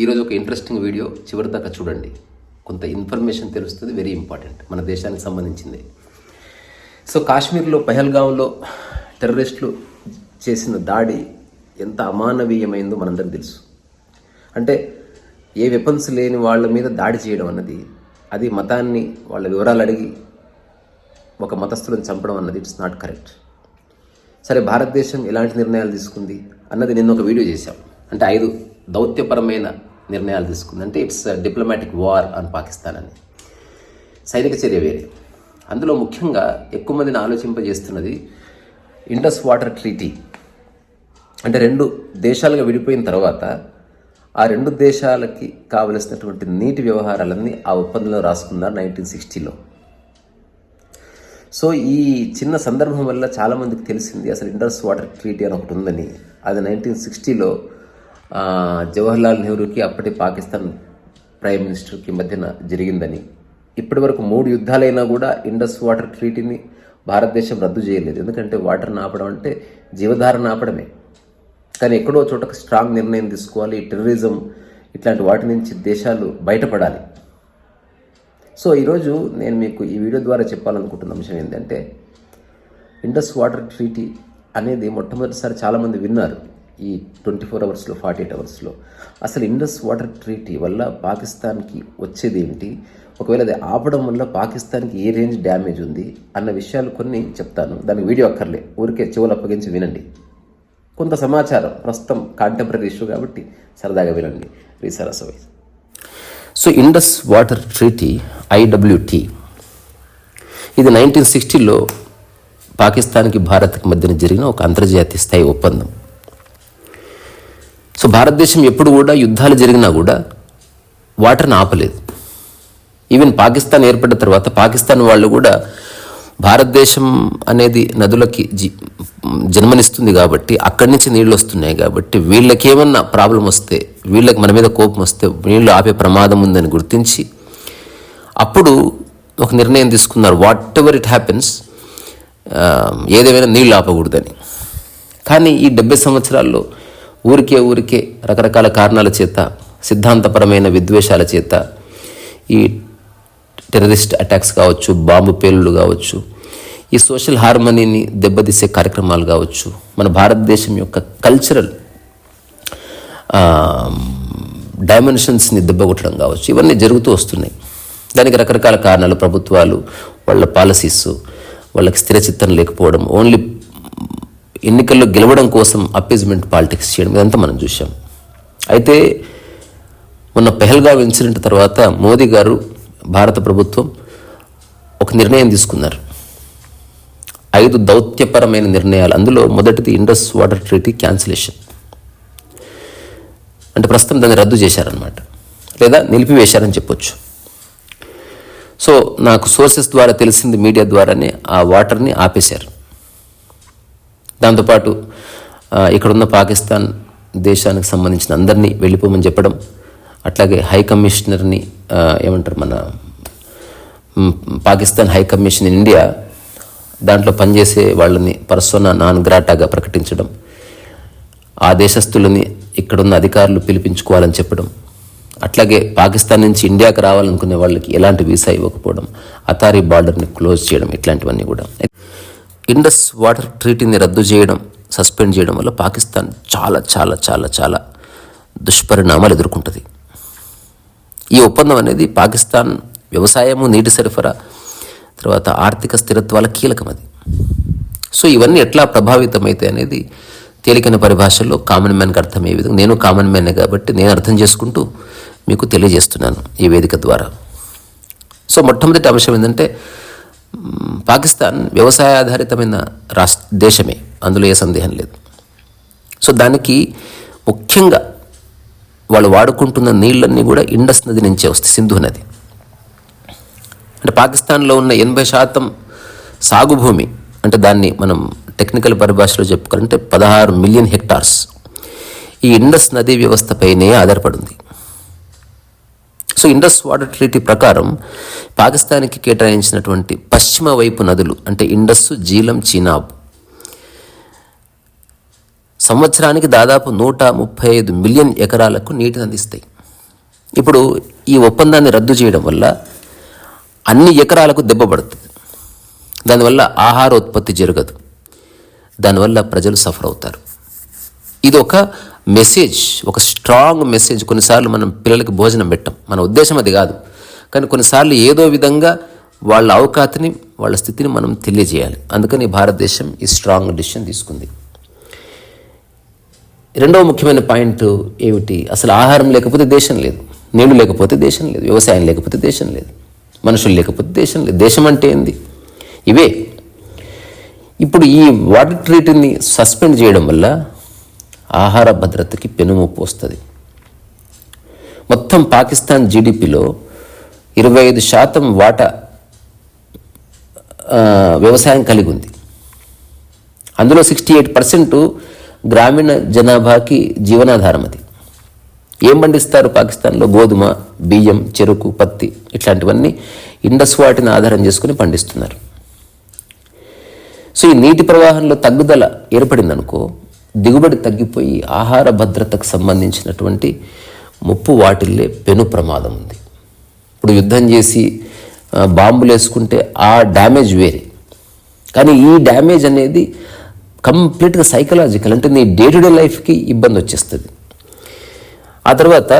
ఈరోజు ఒక interesting video చివరి దాకా చూడండి. కొంత ఇన్ఫర్మేషన్ తెలుస్తుంది వెరీ ఇంపార్టెంట్ మన దేశానికి సంబంధించింది. సో కాశ్మీర్లో పెహల్గాంలో టెర్రరిస్టులు చేసిన దాడి ఎంత అమానవీయమైందో మనందరికీ తెలుసు. అంటే ఏ వెపన్స్ లేని వాళ్ళ మీద దాడి చేయడం అన్నది అది మతాన్ని వాళ్ళ వివరాలు అడిగి ఒక మతస్థులను చంపడం అన్నది ఇట్స్ నాట్ కరెక్ట్ సరే భారతదేశం ఎలాంటి నిర్ణయాలు తీసుకుంది అన్నది నిన్న ఒక వీడియో చేశాం. అంటే ఐదు దౌత్యపరమైన నిర్ణయాలు తీసుకుంది. అంటే ఇట్స్ డిప్లొమాటిక్ వార్ అని పాకిస్తాన్ అని సైనిక చర్య వేరే. అందులో ముఖ్యంగా ఎక్కువ మందిని ఆలోచింపజేస్తున్నది ఇండస్ వాటర్ ట్రీటీ అంటే రెండు దేశాలుగా విడిపోయిన తర్వాత ఆ రెండు దేశాలకి కావలసినటువంటి నీటి వ్యవహారాలన్నీ ఆ ఒప్పందంలో రాసుకున్నారు నైన్టీన్ సిక్స్టీలో సో ఈ చిన్న సందర్భం వల్ల చాలామందికి తెలిసింది అసలు ఇండస్ వాటర్ ట్రీటీ అని ఒకటి ఉందని. అది నైన్టీన్ సిక్స్టీలో జవహర్లాల్ నెహ్రూకి అప్పటి పాకిస్తాన్ ప్రైమ్ మినిస్టర్కి మధ్యన జరిగిందని. ఇప్పటి వరకు మూడు యుద్ధాలైనా కూడా ఇండస్ వాటర్ ట్రీటీని భారతదేశం రద్దు చేయలేదు. ఎందుకంటే వాటర్ని ఆపడం అంటే జీవధారణ ఆపడమే కానీ ఎక్కడో చోటకు స్ట్రాంగ్ నిర్ణయం తీసుకోవాలి. టెర్రరిజం ఇట్లాంటి వాటి నుంచి దేశాలు బయటపడాలి. సో ఈరోజు నేను మీకు ఈ వీడియో ద్వారా చెప్పాలనుకుంటున్న అంశం ఏంటంటే ఇండస్ వాటర్ ట్రీటీ అనేది మొట్టమొదటిసారి చాలామంది విన్నారు. ఈ ట్వంటీ ఫోర్ అవర్స్లో ఫార్టీ ఎయిట్ అవర్స్లో. అసలు ఇండస్ వాటర్ ట్రీటీ వల్ల పాకిస్తాన్కి వచ్చేది ఏమిటి? ఒకవేళ అది ఆపడం వల్ల పాకిస్తాన్కి ఏ రేంజ్ డ్యామేజ్ ఉంది అన్న విషయాలు కొన్ని చెప్తాను. దానికి వీడియో అక్కర్లే. ఊరికే చెవులు అప్పగించి వినండి. కొంత సమాచారం ప్రస్తుతం కాంటెంపరీ ఇష్యూ కాబట్టి సరదాగా వినండి. Resources wise so Indus water treaty IWT. ఇది నైన్టీన్ సిక్స్టీలో పాకిస్తాన్కి భారత్కి మధ్యన జరిగిన ఒక అంతర్జాతీయ స్థాయి ఒప్పందం. సో భారతదేశం ఎప్పుడు కూడా యుద్ధాలు జరిగినా కూడా వాటర్ని ఆపలేదు. ఈవెన్ పాకిస్తాన్ ఏర్పడిన తర్వాత పాకిస్తాన్ వాళ్ళు కూడా భారతదేశం అనేది నదులకి జి జన్మనిస్తుంది కాబట్టి అక్కడి నుంచి నీళ్ళు వస్తున్నాయి కాబట్టి వీళ్ళకి ఏమన్నా ప్రాబ్లం వస్తే వీళ్ళకి మన మీద కోపం వస్తే నీళ్ళు ఆపే ప్రమాదం ఉందని గుర్తించి అప్పుడు ఒక నిర్ణయం తీసుకున్నారు. వాట్ ఎవర్ ఇట్ హ్యాపెన్స్ ఏదేమైనా నీళ్ళు ఆపకూడదని. కానీ ఈ డెబ్బై సంవత్సరాల్లో ఊరికే ఊరికే రకరకాల కారణాల చేత సిద్ధాంతపరమైన విద్వేషాల చేత ఈ టెర్రరిస్ట్ అటాక్స్ కావచ్చు బాంబు పేలులు కావచ్చు ఈ సోషల్ హార్మనీని దెబ్బతీసే కార్యక్రమాలు కావచ్చు మన భారతదేశం యొక్క కల్చరల్ డైమెన్షన్స్ని దెబ్బకొట్టడం కావచ్చు ఇవన్నీ జరుగుతూ వస్తున్నాయి. దానికి రకరకాల కారణాలు ప్రభుత్వాలు వాళ్ళ పాలసీస్ వాళ్ళకి స్థిరచిత్తం లేకపోవడం ఓన్లీ ఎన్నికల్లో గెలవడం కోసం అప్పీజ్మెంట్ పాలిటిక్స్ చేయడం ఇదంతా మనం చూసాం అయితే మొన్న పెహల్గావ్ ఇన్సిడెంట్ తర్వాత మోదీ గారు భారత ప్రభుత్వం ఒక నిర్ణయం తీసుకున్నారు. ఐదు దౌత్యపరమైన నిర్ణయాలు అందులో మొదటిది ఇండస్ వాటర్ ట్రీటీ క్యాన్సిలేషన్. అంటే ప్రస్తుతం దాన్ని రద్దు చేశారనమాట లేదా నిలిపివేశారని చెప్పొచ్చు. సో నాకు సోర్సెస్ ద్వారా తెలిసింది మీడియా ద్వారానే ఆ వాటర్ని ఆపేశారు. దాంతోపాటు ఇక్కడున్న పాకిస్తాన్ దేశానికి సంబంధించిన అందరినీ వెళ్ళిపోమని చెప్పడం అట్లాగే హై కమిషనర్ని ఏమంటారు మన Pakistan high commission in India దాంట్లో పనిచేసే వాళ్ళని పర్సోనా నాన్ గ్రాటాగా ప్రకటించడం ఆ దేశస్తులని ఇక్కడున్న అధికారులు పిలిపించుకోవాలని చెప్పడం అట్లాగే పాకిస్తాన్ నుంచి ఇండియాకి రావాలనుకునే వాళ్ళకి ఎలాంటి వీసా ఇవ్వకపోవడం అతారీ బార్డర్ని క్లోజ్ చేయడం ఇట్లాంటివన్నీ కూడా. ఇండస్ వాటర్ ట్రీటీని రద్దు చేయడం సస్పెండ్ చేయడం వల్ల పాకిస్తాన్ చాలా చాలా చాలా చాలా దుష్పరిణామాలు ఎదుర్కొంటుంది. ఈ ఒప్పందం అనేది పాకిస్తాన్ వ్యవసాయము నీటి సరఫరా తర్వాత ఆర్థిక స్థిరత్వాల కీలకం అది. సో ఇవన్నీ ఎట్లా ప్రభావితమైతే అనేది తేలికైన పరిభాషల్లో కామన్ మ్యాన్కి అర్థమయ్యే విధంగా నేను కామన్ మ్యానే కాబట్టి నేను అర్థం చేసుకుంటూ మీకు తెలియజేస్తున్నాను ఈ వేదిక ద్వారా. సో మొట్టమొదటి అంశం ఏంటంటే పాకిస్తాన్ వ్యవసాయ ఆధారితమైన రాష్ట్ర దేశమే. అందులో ఏ సందేహం లేదు. సో దానికి ముఖ్యంగా వాళ్ళు వాడుకుంటున్న నీళ్ళన్నీ కూడా ఇండస్ నది నుంచే వస్తాయి సింధు నది. అంటే పాకిస్తాన్లో ఉన్న ఎనభై శాతం సాగు భూమి అంటే దాన్ని మనం టెక్నికల్ పరిభాషలో చెప్పుకోవాలంటే పదహారు మిలియన్ హెక్టార్స్. ఈ ఇండస్ నదీ వ్యవస్థపైనే ఆధారపడింది సో ఇండస్ వాటర్ ట్రీటీ ప్రకారం పాకిస్తాన్కి కేటాయించినటువంటి పశ్చిమ వైపు నదులు అంటే ఇండస్ జీలం చీనాబ్ సంవత్సరానికి దాదాపు నూట ముప్పై ఐదు మిలియన్ ఎకరాలకు నీటిని అందిస్తాయి ఇప్పుడు ఈ ఒప్పందాన్ని రద్దు చేయడం వల్ల అన్ని ఎకరాలకు దెబ్బ పడుతుంది. దానివల్ల ఆహార ఉత్పత్తి జరగదు. దానివల్ల ప్రజలు సఫర్ అవుతారు. ఇది ఒక మెసేజ్ ఒక స్ట్రాంగ్ మెసేజ్ కొన్నిసార్లు మనం పిల్లలకి భోజనం పెట్టం. మన ఉద్దేశం అది కాదు. కానీ కొన్నిసార్లు ఏదో విధంగా వాళ్ళ అవకాతిని వాళ్ళ స్థితిని మనం తెలియజేయాలి. అందుకని భారతదేశం ఈ స్ట్రాంగ్ డిసిషన్ తీసుకుంది. రెండవ ముఖ్యమైన పాయింట్ ఏమిటి? అసలు ఆహారం లేకపోతే దేశం లేదు. నీళ్ళు లేకపోతే దేశం లేదు. వ్యవసాయం లేకపోతే దేశం లేదు. మనుషులు లేకపోతే దేశం లేదు. దేశం అంటే ఏంది? ఇవే. ఇప్పుడు ఈ వాటర్ ట్రీట్ని సస్పెండ్ చేయడం వల్ల ఆహార భద్రతకి పెనుముప్పు వస్తుంది. మొత్తం పాకిస్తాన్ జీడిపిలో ఇరవై ఐదు శాతం వాటా వ్యవసాయం కలిగి ఉంది. అందులో సిక్స్టీ ఎయిట్ పర్సెంట్ గ్రామీణ జనాభాకి జీవనాధారం అది. ఏం పండిస్తారు పాకిస్తాన్లో? గోధుమ బియ్యం చెరుకు పత్తి ఇట్లాంటివన్నీ ఇండస్ వాటిని ఆధారం చేసుకుని పండిస్తున్నారు. సో ఈ నీటి ప్రవాహంలో తగ్గుదల ఏర్పడిందనుకో దిగుబడి తగ్గిపోయి ఆహార భద్రతకు సంబంధించినటువంటి ముప్పు వాటిల్లే పెను ప్రమాదం ఉంది. ఇప్పుడు యుద్ధం చేసి బాంబులు వేసుకుంటే ఆ డ్యామేజ్ వేరే. కానీ ఈ డ్యామేజ్ అనేది కంప్లీట్గా సైకలాజికల్ అంటే నీ డే టు డే లైఫ్కి ఇబ్బంది వచ్చేస్తుంది. ఆ తర్వాత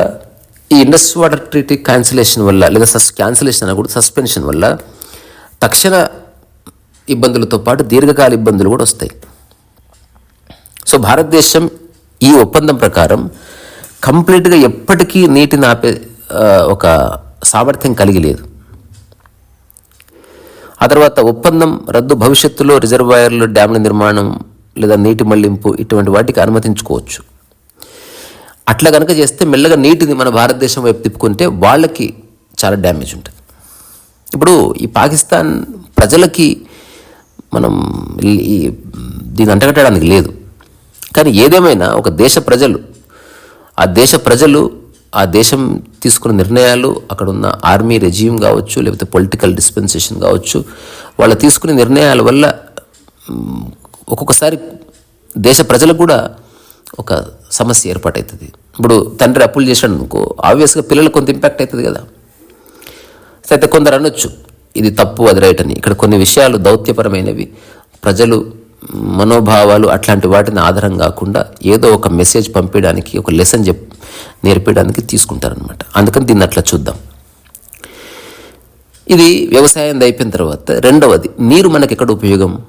ఈ ఇండస్ వాటర్ ట్రీటీ క్యాన్సిలేషన్ వల్ల లేదా సస్ క్యాన్సిలేషన్ అనకూడదు సస్పెన్షన్ వల్ల తక్షణ ఇబ్బందులతో పాటు దీర్ఘకాల ఇబ్బందులు కూడా వస్తాయి. సో భారతదేశం ఈ ఒప్పందం ప్రకారం కంప్లీట్గా ఎప్పటికీ నీటిని ఆపే ఒక సామర్థ్యం కలిగి లేదు. ఆ తర్వాత ఒప్పందం రద్దు భవిష్యత్తులో రిజర్వాయర్లు డ్యామ్ల నిర్మాణం లేదా నీటి మళ్ళింపు ఇటువంటి వాటికి అనుమతించుకోవచ్చు. అట్లా కనుక చేస్తే మెల్లగా నీటిని మన భారతదేశం వైపు తిప్పుకుంటే వాళ్ళకి చాలా డ్యామేజ్ ఉంటుంది. ఇప్పుడు ఈ పాకిస్తాన్ ప్రజలకి మనం ఈ- ఈ దీన్ని అంటగట్టడానికి లేదు. కానీ ఏదేమైనా ఒక దేశ ప్రజలు ఆ దేశ ప్రజలు ఆ దేశం తీసుకున్న నిర్ణయాలు అక్కడ ఉన్న ఆర్మీ రెజీమ్ కావచ్చు లేకపోతే పొలిటికల్ డిస్పెన్సేషన్ కావచ్చు వాళ్ళు తీసుకునే నిర్ణయాల వల్ల ఒక్కొక్కసారి దేశ ప్రజలకు కూడా ఒక సమస్య ఏర్పాటవుతుంది ఇప్పుడు తండ్రి అప్పులు చేశాడు అనుకో ఆబ్వియస్గా పిల్లలకు కొంత ఇంపాక్ట్ అవుతుంది కదా. అయితే కొందరు అనొచ్చు ఇది తప్పు అది రైట్ అని. ఇక్కడ కొన్ని విషయాలు దౌత్యపరమైనవి. ప్రజలు మనోభావాలు అట్లాంటి వాటిని ఆధారం కాకుండా ఏదో ఒక మెసేజ్ పంపించడానికి ఒక లెసన్ చెప్ నేర్పించడానికి తీసుకుంటారనమాట అందుకని దీన్ని అట్లా చూద్దాం. ఇది వ్యవసాయం అయిపోయిన తర్వాత రెండవది నీరు మనకి ఎక్కడ ఉపయోగం?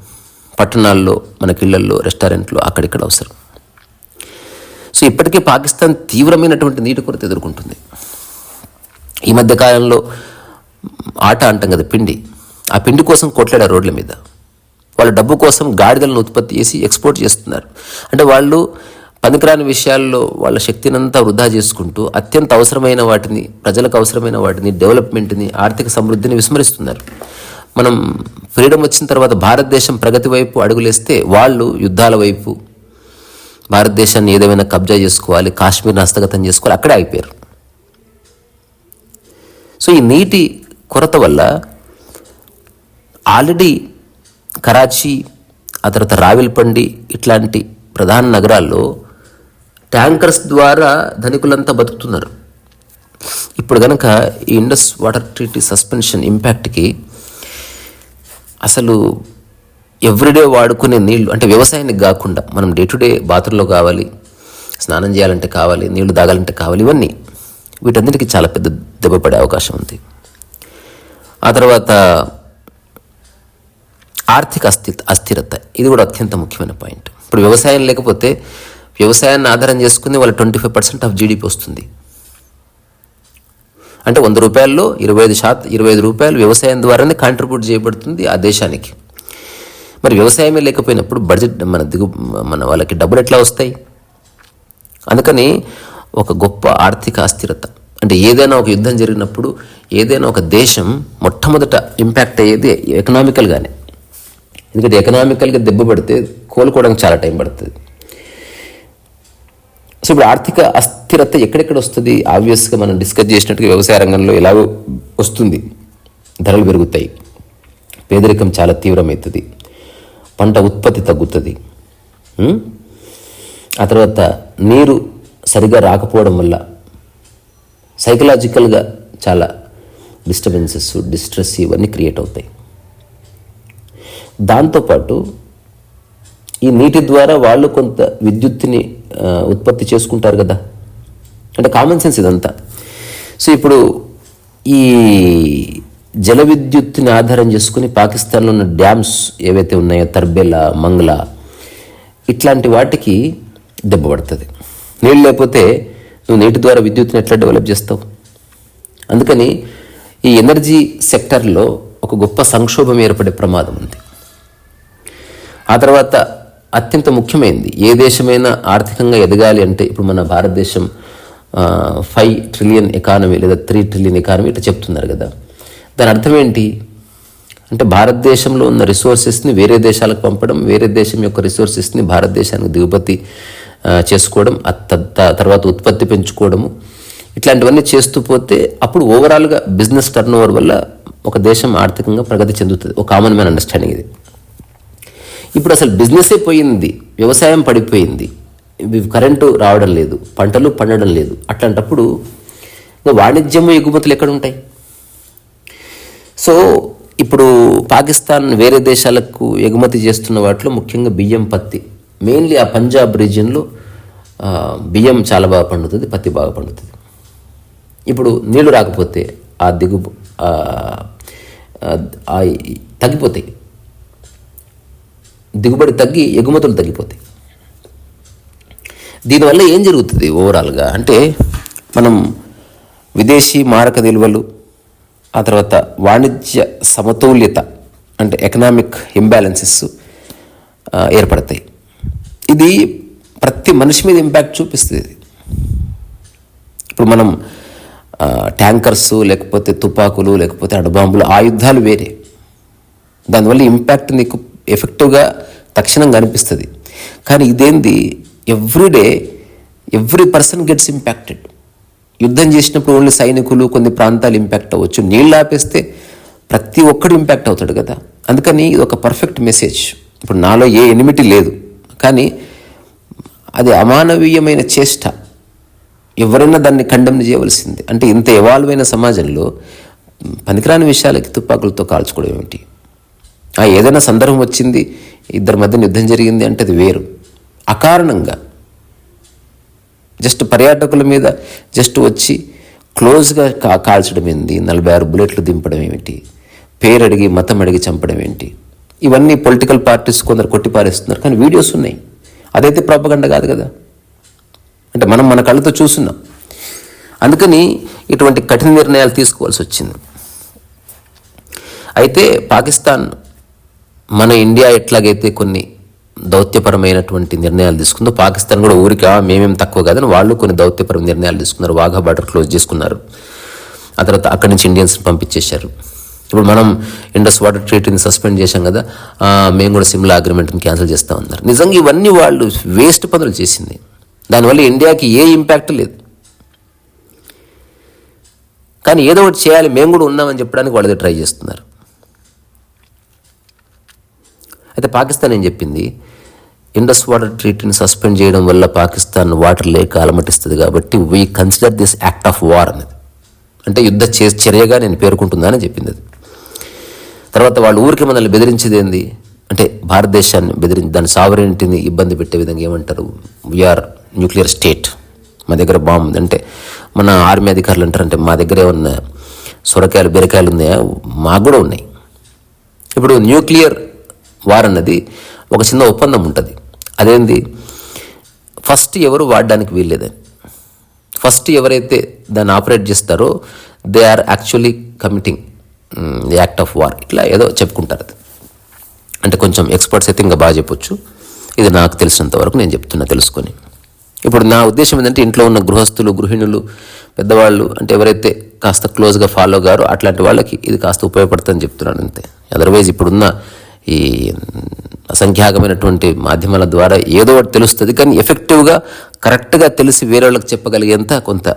పట్టణాల్లో మనకి ఇళ్ళల్లో రెస్టారెంట్లో అక్కడిక్కడ అవసరం. సో ఇప్పటికే పాకిస్తాన్ తీవ్రమైనటువంటి నీటి కొరత ఎదుర్కొంటుంది. ఈ మధ్య కాలంలో ఆట అంటాం కదా పిండి. ఆ పిండి కోసం కొట్లాడారు రోడ్ల మీద. వాళ్ళు డబ్బు కోసం గాడిదలను ఉత్పత్తి చేసి ఎక్స్పోర్ట్ చేస్తున్నారు. అంటే వాళ్ళు పనికిరాని విషయాల్లో వాళ్ళ శక్తినంతా వృధా చేసుకుంటూ అత్యంత అవసరమైన వాటిని ప్రజలకు అవసరమైన వాటిని డెవలప్మెంట్ని ఆర్థిక సమృద్ధిని విస్మరిస్తున్నారు. మనం ఫ్రీడమ్ వచ్చిన తర్వాత భారతదేశం ప్రగతి వైపు అడుగులేస్తే వాళ్ళు యుద్ధాల వైపు భారతదేశాన్ని ఏదేమైనా కబ్జా చేసుకోవాలి కాశ్మీర్ని హస్తగతం చేసుకోవాలి అక్కడే అయిపోయారు సో ఈ నీటి కొరత వల్ల ఆల్రెడీ కరాచీ ఆ తర్వాత రావిల్పండి ఇట్లాంటి ప్రధాన నగరాల్లో ట్యాంకర్స్ ద్వారా ధనికులంతా బతుకుతున్నారు. ఇప్పుడు కనుక ఈ ఇండస్ వాటర్ ట్రీటీ సస్పెన్షన్ ఇంపాక్ట్కి అసలు ఎవ్రీడే వాడుకునే నీళ్ళు అంటే వ్యవసాయానికి కాకుండా మనం డే టు డే బాత్రూంలో కావాలి స్నానం చేయాలంటే కావాలి నీళ్ళు తాగాలంటే కావాలి ఇవన్నీ వీటన్నిటికీ చాలా పెద్ద దెబ్బ పడే అవకాశం ఉంది. ఆ తర్వాత ఆర్థిక అస్థి అస్థిరత. ఇది కూడా అత్యంత ముఖ్యమైన పాయింట్. ఇప్పుడు వ్యవసాయం లేకపోతే వ్యవసాయాన్ని ఆధారం చేసుకుని వాళ్ళ twenty five percent of GDP వస్తుంది. అంటే వంద రూపాయల్లో ఇరవై ఐదు శాతం ఇరవై ఐదు రూపాయలు వ్యవసాయం ద్వారానే కాంట్రిబ్యూట్ చేయబడుతుంది ఆ దేశానికి. మరి వ్యవసాయమే లేకపోయినప్పుడు బడ్జెట్ మన దిగు మన వాళ్ళకి డబ్బులు ఎట్లా వస్తాయి? అందుకని ఒక గొప్ప ఆర్థిక అస్థిరత. అంటే ఏదైనా ఒక యుద్ధం జరిగినప్పుడు ఏదైనా ఒక దేశం మొట్టమొదట ఇంపాక్ట్ అయ్యేది ఎకనామికల్గానే ఎందుకంటే ఎకనామికల్గా దెబ్బ పడితే కోలుకోవడానికి చాలా టైం పడుతుంది. సో ఇప్పుడు ఆర్థిక అస్థిరత ఎక్కడెక్కడ వస్తుంది? ఆబ్వియస్గా మనం డిస్కస్ చేసినట్టుగా వ్యవసాయ రంగంలో ఎలాగో వస్తుంది. ధరలు పెరుగుతాయి. పేదరికం చాలా తీవ్రమవుతుంది. పంట ఉత్పత్తి తగ్గుతుంది. ఆ తర్వాత నీరు సరిగా రాకపోవడం వల్ల సైకలాజికల్గా చాలా డిస్టర్బెన్సెస్ డిస్ట్రెస్ ఇవన్నీ క్రియేట్ అవుతాయి. దాంతోపాటు ఈ నీటి ద్వారా వాళ్ళు కొంత విద్యుత్తుని ఉత్పత్తి చేసుకుంటారు కదా. అంటే కామన్ సెన్స్ ఇదంతా. సో ఇప్పుడు ఈ జల విద్యుత్తుని ఆధారం చేసుకుని పాకిస్తాన్లో ఉన్న డ్యామ్స్ ఏవైతే ఉన్నాయో తర్బెల మంగళ ఇట్లాంటి వాటికి దెబ్బ పడుతుంది. నీళ్ళు లేకపోతే నువ్వు నీటి ద్వారా విద్యుత్తుని ఎట్లా డెవలప్ చేస్తావు? అందుకని ఈ ఎనర్జీ సెక్టర్లో ఒక గొప్ప సంక్షోభం ఏర్పడే ప్రమాదం ఉంది. ఆ తర్వాత అత్యంత ముఖ్యమైనది ఏ దేశమైనా ఆర్థికంగా ఎదగాలి అంటే ఇప్పుడు మన భారతదేశం ఫైవ్ ట్రిలియన్ ఎకానమీ లేదా త్రీ ట్రిలియన్ ఎకానమీ ఇట్లా చెప్తున్నారు కదా. దాని అర్థం ఏంటి అంటే భారతదేశంలో ఉన్న రిసోర్సెస్ని వేరే దేశాలకు పంపడం వేరే దేశం యొక్క రిసోర్సెస్ని భారతదేశానికి దిగుమతి చేసుకోవడం తర్వాత ఉత్పత్తి పెంచుకోవడము ఇట్లాంటివన్నీ చేస్తూ పోతే అప్పుడు ఓవరాల్గా బిజినెస్ టర్న్ ఓవర్ వల్ల ఒక దేశం ఆర్థికంగా ప్రగతి చెందుతుంది. ఒక కామన్ మ్యాన్ అండర్స్టాండింగ్ ఇది. ఇప్పుడు అసలు బిజినెసే పోయింది. వ్యవసాయం పడిపోయింది. కరెంటు రావడం లేదు. పంటలు పండడం లేదు. అట్లాంటప్పుడు ఇంకా వాణిజ్యము ఎగుమతులు ఎక్కడ ఉంటాయి సో ఇప్పుడు పాకిస్తాన్ వేరే దేశాలకు ఎగుమతి చేస్తున్న వాటిలో ముఖ్యంగా బియ్యం పత్తి. మెయిన్లీ ఆ పంజాబ్ రీజియన్లో బియ్యం చాలా బాగా పండుతుంది పత్తి బాగా పండుతుంది. ఇప్పుడు నీళ్ళు రాకపోతే ఆ దిగు తగ్గిపోతాయి. దిగుబడి తగ్గి ఎగుమతులు తగ్గిపోతాయి. దీనివల్ల ఏం జరుగుతుంది ఓవరాల్గా అంటే మనం విదేశీ మారక నిల్వలు ఆ తర్వాత వాణిజ్య సమతౌల్యత అంటే ఎకనామిక్ ఇంబ్యాలెన్సెస్ ఏర్పడతాయి. ఇది ప్రతి మనిషి మీద ఇంపాక్ట్ చూపిస్తుంది. ఇప్పుడు మనం ట్యాంకర్స్ లేకపోతే తుపాకులు లేకపోతే అడబాంబులు ఆయుధాలు వేరే. దానివల్ల ఇంపాక్ట్ నీకు ఎఫెక్టివ్గా తక్షణంగా అనిపిస్తుంది కానీ ఇదేంది? Everyday every person gets impacted. యుద్ధం చేసినప్పుడు ఓన్లీ సైనికులు కొన్ని ప్రాంతాలు ఇంపాక్ట్ అవ్వచ్చు. నీళ్ళు ఆపేస్తే ప్రతి ఒక్కడు ఇంపాక్ట్ అవుతాడు కదా. అందుకని ఇది ఒక పర్ఫెక్ట్ మెసేజ్. ఇప్పుడు నాలో ఏ ఎనిమిటీ లేదు. కానీ అది అమానవీయమైన చేష్ట. ఎవరైనా దాన్ని కండెమ్ చేయవలసింది. అంటే ఇంత ఎవాల్వ్ అయిన సమాజంలో పనికిరాని విషయాలకి తుపాకులతో కాల్చుకోవడం ఏమిటి? ఆ ఏదైనా సందర్భం వచ్చింది ఇద్దరి మధ్య యుద్ధం జరిగింది అంటే అది వేరు. అకారణంగా జస్ట్ పర్యాటకుల మీద జస్ట్ వచ్చి క్లోజ్గా కా కాల్చడం ఏంది? నలభై ఆరు బుల్లెట్లు దింపడం ఏమిటి? పేరు అడిగి మతం అడిగి చంపడం ఏంటి? ఇవన్నీ పొలిటికల్ పార్టీస్ కొందరు కొట్టిపారేస్తున్నారు. కానీ వీడియోస్ ఉన్నాయి. అదైతే ప్రాపగండ కాదు కదా. అంటే మనం మన కళ్ళతో చూస్తున్నాం. అందుకని ఇటువంటి కఠిన నిర్ణయాలు తీసుకోవాల్సి వచ్చింది. అయితే పాకిస్తాన్ మన ఇండియా ఎట్లాగైతే కొన్ని దౌత్యపరమైనటువంటి నిర్ణయాలు తీసుకుందో పాకిస్తాన్ కూడా ఊరికి మేమేం తక్కువ కాదని వాళ్ళు కొన్ని దౌత్యపరమైన నిర్ణయాలు తీసుకున్నారు వాఘా బార్డర్ క్లోజ్ చేసుకున్నారు. ఆ తర్వాత అక్కడి నుంచి ఇండియన్స్ పంపించేశారు. ఇప్పుడు మనం ఇండస్ వాటర్ ట్రీటీని సస్పెండ్ చేశాం కదా మేము కూడా సిమ్లా అగ్రిమెంట్ని క్యాన్సిల్ చేస్తా ఉన్నారు. నిజంగా ఇవన్నీ వాళ్ళు వేస్ట్ పనులు చేసింది. దానివల్ల ఇండియాకి ఏ ఇంపాక్ట్ లేదు. కానీ ఏదో ఒకటి చేయాలి మేము కూడా ఉన్నామని చెప్పడానికి వాళ్ళు ట్రై చేస్తున్నారు. అయితే పాకిస్తాన్ ఏం చెప్పింది? ఇండస్ వాటర్ ట్రీట్ని సస్పెండ్ చేయడం వల్ల పాకిస్తాన్ వాటర్ లేక అలమటిస్తుంది కాబట్టి we consider this act of war అనేది అంటే యుద్ధ చే చర్యగా నేను పేర్కొంటుందని చెప్పింది అది తర్వాత వాళ్ళు ఊరికి మనల్ని బెదిరించేది ఏంది? అంటే భారతదేశాన్ని బెదిరించి దాని సావరెంటీని ఇబ్బంది పెట్టే విధంగా ఏమంటారు? వీఆర్ న్యూక్లియర్ స్టేట్ మా దగ్గర బాంబు అంటే మన ఆర్మీ అధికారులు అంటారు అంటే మా దగ్గర ఏమన్నా సొరకాయలు బీరకాయలు ఉన్నాయా? మాకు కూడా ఉన్నాయి. ఇప్పుడు న్యూక్లియర్ వార్ అన్నది ఒక చిన్న ఒప్పందం ఉంటుంది. అదేంది? ఫస్ట్ ఎవరు వాడడానికి వీల్లేదని ఫస్ట్ ఎవరైతే దాన్ని ఆపరేట్ చేస్తారో they are actually committing the act of war. ఇట్లా ఏదో చెప్పుకుంటారు అది. అంటే కొంచెం ఎక్స్పర్ట్స్ అయితే ఇంకా బాగా చెప్పొచ్చు. ఇది నాకు తెలిసినంత వరకు నేను చెప్తున్నా తెలుసుకొని. ఇప్పుడు నా ఉద్దేశం ఏంటంటే ఇంట్లో ఉన్న గృహస్థులు గృహిణులు పెద్దవాళ్ళు అంటే ఎవరైతే కాస్త క్లోజ్గా ఫాలో గారో అట్లాంటి వాళ్ళకి ఇది కాస్త ఉపయోగపడుతుందని చెప్తున్నాను అంతే. అదర్వైజ్ ఇప్పుడున్న ఈ అసంఖ్యాకమైనటువంటి మాధ్యమాల ద్వారా ఏదో ఒకటి తెలుస్తుంది కానీ ఎఫెక్టివ్గా కరెక్ట్గా తెలిసి వేరే వాళ్ళకి చెప్పగలిగేంత కొంత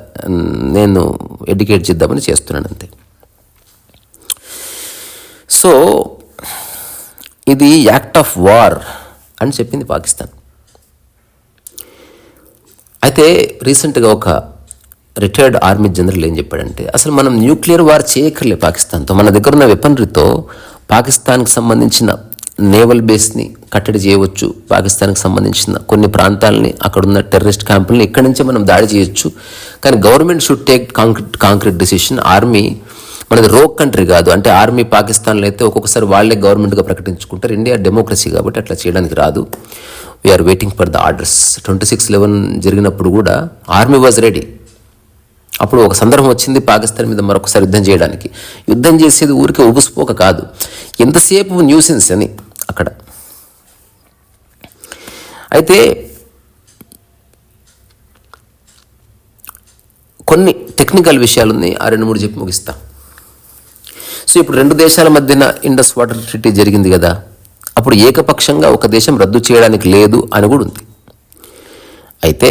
నేను ఎడ్యుకేట్ చేద్దామని చేస్తున్నాను అంతే. సో ఇది యాక్ట్ ఆఫ్ వార్ అని చెప్పింది పాకిస్తాన్. అయితే రీసెంట్గా ఒక రిటైర్డ్ ఆర్మీ జనరల్ ఏం చెప్పాడంటే అసలు మనం న్యూక్లియర్ వార్ చేయక్కర్లే పాకిస్తాన్తో మన దగ్గర ఉన్న వెపనరీతో పాకిస్తాన్కి సంబంధించిన నేవల్ బేస్ని కట్టడి చేయవచ్చు. పాకిస్తాన్కి సంబంధించిన కొన్ని ప్రాంతాలని అక్కడున్న టెర్రరిస్ట్ క్యాంపుల్ని ఇక్కడి నుంచే మనం దాడి చేయొచ్చు. కానీ government should take concrete concrete decision. Army మనది రోక్ కంట్రీ కాదు. అంటే ఆర్మీ పాకిస్తాన్లో అయితే ఒక్కొక్కసారి వాళ్ళే గవర్నమెంట్గా ప్రకటించుకుంటారు. ఇండియా డెమోక్రసీ కాబట్టి అట్లా చేయడానికి రాదు. We're waiting for the orders twenty six eleven జరిగినప్పుడు కూడా ఆర్మీ వాజ్ రెడీ అప్పుడు ఒక సందర్భం వచ్చింది పాకిస్తాన్ మీద మరొకసారి యుద్ధం చేయడానికి. యుద్ధం చేసేది ఊరికే ఉబుసుపోక కాదు. ఎంతసేపు న్యూసెన్స్ అని అక్కడ. అయితే కొన్ని టెక్నికల్ విషయాలు ఉన్నాయి ఆ రెండు మూడు చెప్పి ముగిస్తా. సో ఇప్పుడు రెండు దేశాల మధ్యన ఇండస్ వాటర్ ట్రీటీ జరిగింది కదా. అప్పుడు ఏకపక్షంగా ఒక దేశం రద్దు చేయడానికి లేదు అని కూడా ఉంది. అయితే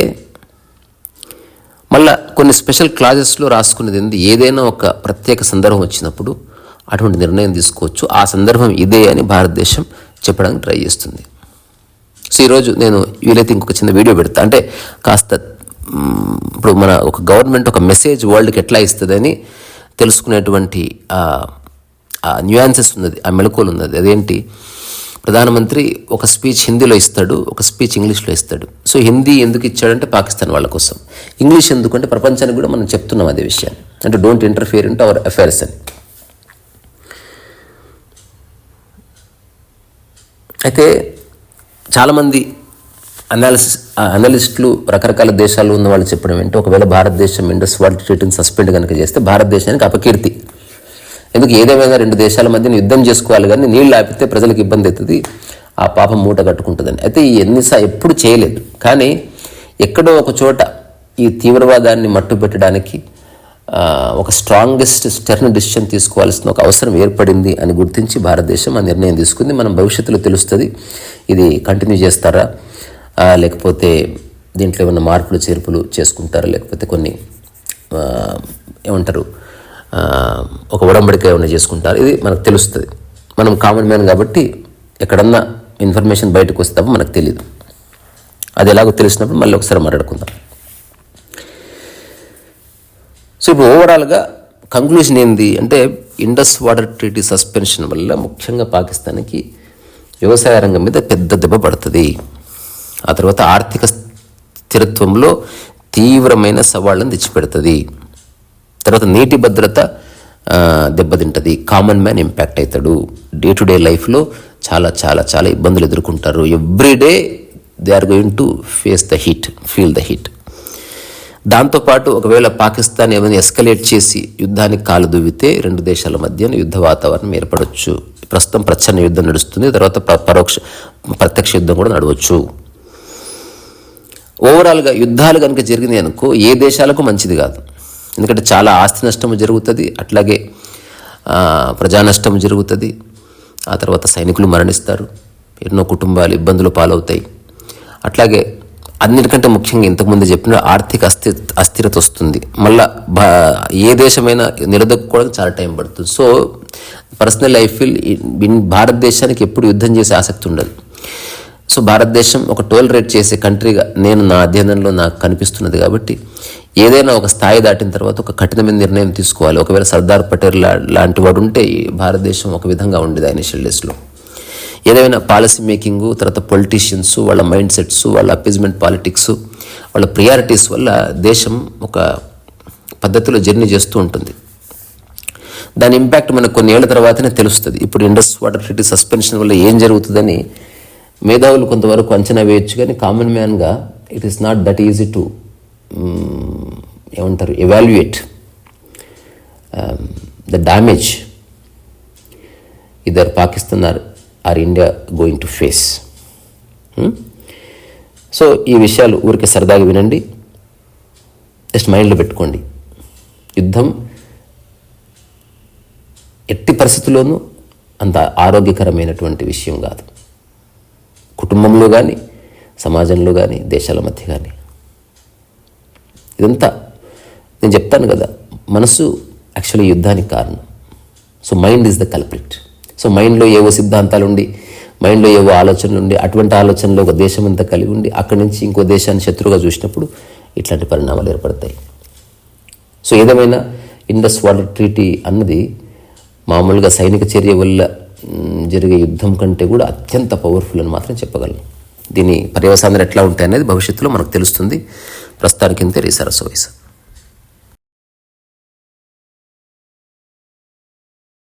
మళ్ళా కొన్ని స్పెషల్ క్లాజెస్లో రాసుకునేది ఏంది? ఏదైనా ఒక ప్రత్యేక సందర్భం వచ్చినప్పుడు అటువంటి నిర్ణయం తీసుకోవచ్చు. ఆ సందర్భం ఇదే అని భారతదేశం చెప్పడానికి ట్రై చేస్తుంది. సో ఈరోజు నేను వీలైతే ఇంకొక చిన్న వీడియో పెడతా. అంటే కాస్త ఇప్పుడు మన ఒక గవర్నమెంట్ ఒక మెసేజ్ వరల్డ్కి ఎట్లా ఇస్తుందని తెలుసుకునేటువంటి న్యూయాన్సెస్ ఉన్నది ఆ మెలకువలు ఉన్నది. అదేంటి? ప్రధానమంత్రి ఒక స్పీచ్ హిందీలో ఇస్తాడు ఒక స్పీచ్ ఇంగ్లీష్లో ఇస్తాడు. సో హిందీ ఎందుకు ఇచ్చాడంటే పాకిస్తాన్ వాళ్ళ కోసం. ఇంగ్లీష్ ఎందుకంటే ప్రపంచానికి కూడా మనం చెప్తున్నాం అదే విషయాన్ని. అంటే don't interfere into our affairs అని. అయితే చాలామంది అనాలిసిస్ అనలిస్టులు రకరకాల దేశాల్లో ఉన్న వాళ్ళు చెప్పడం ఏంటంటే ఒకవేళ భారతదేశం ఇండస్ వాటర్ ట్రీట్ని సస్పెండ్ కనుక చేస్తే భారతదేశానికి అపకీర్తి. ఎందుకు ఏదేమైనా రెండు దేశాల మధ్యన యుద్ధం చేసుకోవాలి కానీ నీళ్ళు ఆపితే ప్రజలకు ఇబ్బంది అవుతుంది ఆ పాపం మూట కట్టుకుంటుందని. అయితే ఈ ఎన్నిసా ఎప్పుడు చేయలేదు. కానీ ఎక్కడో ఒక చోట ఈ తీవ్రవాదాన్ని మట్టుపెట్టడానికి ఒక స్ట్రాంగెస్ట్ స్టెర్న్ డిసిషన్ తీసుకోవాల్సిన ఒక అవసరం ఏర్పడింది అని గుర్తించి భారతదేశం ఆ నిర్ణయం తీసుకుంది. మనం భవిష్యత్తులో తెలుస్తుంది ఇది కంటిన్యూ చేస్తారా లేకపోతే దీంట్లో ఏమైనా మార్పులు చేర్పులు చేసుకుంటారా లేకపోతే కొన్ని ఏమంటారు ఒక ఉడంబడిక ఏమైనా చేసుకుంటారు? ఇది మనకు తెలుస్తుంది. మనం కామన్ మ్యాన్ కాబట్టి ఎక్కడన్నా ఇన్ఫర్మేషన్ బయటకు వస్తే తప్ప మనకు తెలియదు అది ఎలాగో తెలిసినప్పుడు మళ్ళీ ఒకసారి మాట్లాడుకుందాం. సో ఇప్పుడు ఓవరాల్గా కంక్లూషన్ ఏంది? అంటే ఇండస్ వాటర్ ట్రీటీ సస్పెన్షన్ వల్ల ముఖ్యంగా పాకిస్తాన్కి వ్యవసాయ రంగం మీద పెద్ద దెబ్బ పడుతుంది. ఆ తర్వాత ఆర్థిక స్థిరత్వంలో తీవ్రమైన సవాళ్ళను తెచ్చిపెడుతుంది. తర్వాత నీటి భద్రత దెబ్బతింటుంది. కామన్ మ్యాన్ ఇంపాక్ట్ అవుతాడు డే టు డే లైఫ్లో చాలా చాలా చాలా ఇబ్బందులు ఎదుర్కొంటారు. Every day they are going to face the heat feel the heat దాంతోపాటు ఒకవేళ పాకిస్తాన్ ఏమైనా ఎస్కలేట్ చేసి యుద్ధానికి కాలు దువ్వితే రెండు దేశాల మధ్య యుద్ధ వాతావరణం ఏర్పడవచ్చు ప్రస్తుతం ప్రచ్ఛన్న యుద్ధం నడుస్తుంది. తర్వాత ప- పరోక్ష ప్రత్యక్ష యుద్ధం కూడా నడవచ్చు. ఓవరాల్గా యుద్ధాలు కనుక జరిగినాయి అనుకో ఏ దేశాలకు మంచిది కాదు. ఎందుకంటే చాలా ఆస్తి నష్టం జరుగుతుంది అట్లాగే ప్రజా నష్టం జరుగుతుంది. ఆ తర్వాత సైనికులు మరణిస్తారు ఎన్నో కుటుంబాలు ఇబ్బందులు పాలవుతాయి. అట్లాగే అన్నిటికంటే ముఖ్యంగా ఇంతకుముందు చెప్పిన ఆర్థిక అస్థి అస్థిరత వస్తుంది. మళ్ళా భా ఏ దేశమైనా నిలదొక్కుకోవడానికి చాలా టైం పడుతుంది. సో పర్సనల్ లైఫ్ ఇన్ భారతదేశానికి ఎప్పుడు యుద్ధం చేసే ఆసక్తి ఉండదు. సో భారతదేశం ఒక టోల్ రేట్ చేసే కంట్రీగా నేను నా అధ్యయనంలో నాకు కనిపిస్తున్నది కాబట్టి ఏదైనా ఒక స్థాయి దాటిన తర్వాత ఒక కఠినమైన నిర్ణయం తీసుకోవాలి. ఒకవేళ సర్దార్ పటేల్ లాంటి వాడు ఉంటే భారతదేశం ఒక విధంగా ఉండేది ఆయన షెల్డేస్లో ఏదైనా పాలసీ మేకింగ్ తర్వాత పొలిటీషియన్స్ వాళ్ళ మైండ్ సెట్స్ వాళ్ళ అపీజ్మెంట్ పాలిటిక్స్ వాళ్ళ ప్రియారిటీస్ వల్ల దేశం ఒక పద్ధతిలో జర్నీ చేస్తూ ఉంటుంది. దాని ఇంపాక్ట్ మనకు కొన్ని ఏళ్ళ తర్వాతనే తెలుస్తుంది. ఇప్పుడు ఇండస్ వాటర్ ట్రీటీ సస్పెన్షన్ వల్ల ఏం జరుగుతుందని మేధావులు కొంతవరకు అంచనా వేయొచ్చు కానీ common మ్యాన్గా it is not that easy to ఏమంటారు evaluate the damage either Pakistan or or India going to face so ఈ విషయాలు ఊరికే సరదాగా వినండి. జస్ట్ మైండ్లో పెట్టుకోండి. యుద్ధం ఎట్టి పరిస్థితుల్లోనూ అంత ఆరోగ్యకరమైనటువంటి విషయం కాదు. కుటుంబంలో కానీ సమాజంలో కానీ దేశాల మధ్య కానీ ఇదంతా నేను చెప్తాను కదా మనసు యాక్చువల్లీ యుద్ధానికి కారణం. So mind is the culprit so మైండ్లో ఏవో సిద్ధాంతాలు ఉండి మైండ్లో ఏవో ఆలోచనలు ఉండి అటువంటి ఆలోచనలో ఒక దేశం అంతా కలిగి ఉండి అక్కడి నుంచి ఇంకో దేశాన్ని శత్రువుగా చూసినప్పుడు ఇట్లాంటి పరిణామాలు ఏర్పడతాయి. సో ఏదేమైనా ఇండస్ వాటర్ ట్రీటీ అన్నది మామూలుగా సైనిక చర్య వల్ల జరిగే యుద్ధం కంటే కూడా అత్యంత పవర్ఫుల్ అని మాత్రం చెప్పగలను. దీని పర్యవసానాలు ఎట్లా ఉంటాయి అనేది భవిష్యత్తులో మనకు తెలుస్తుంది. ప్రస్తుతానికి ఇంతే రీసరస్ వయసు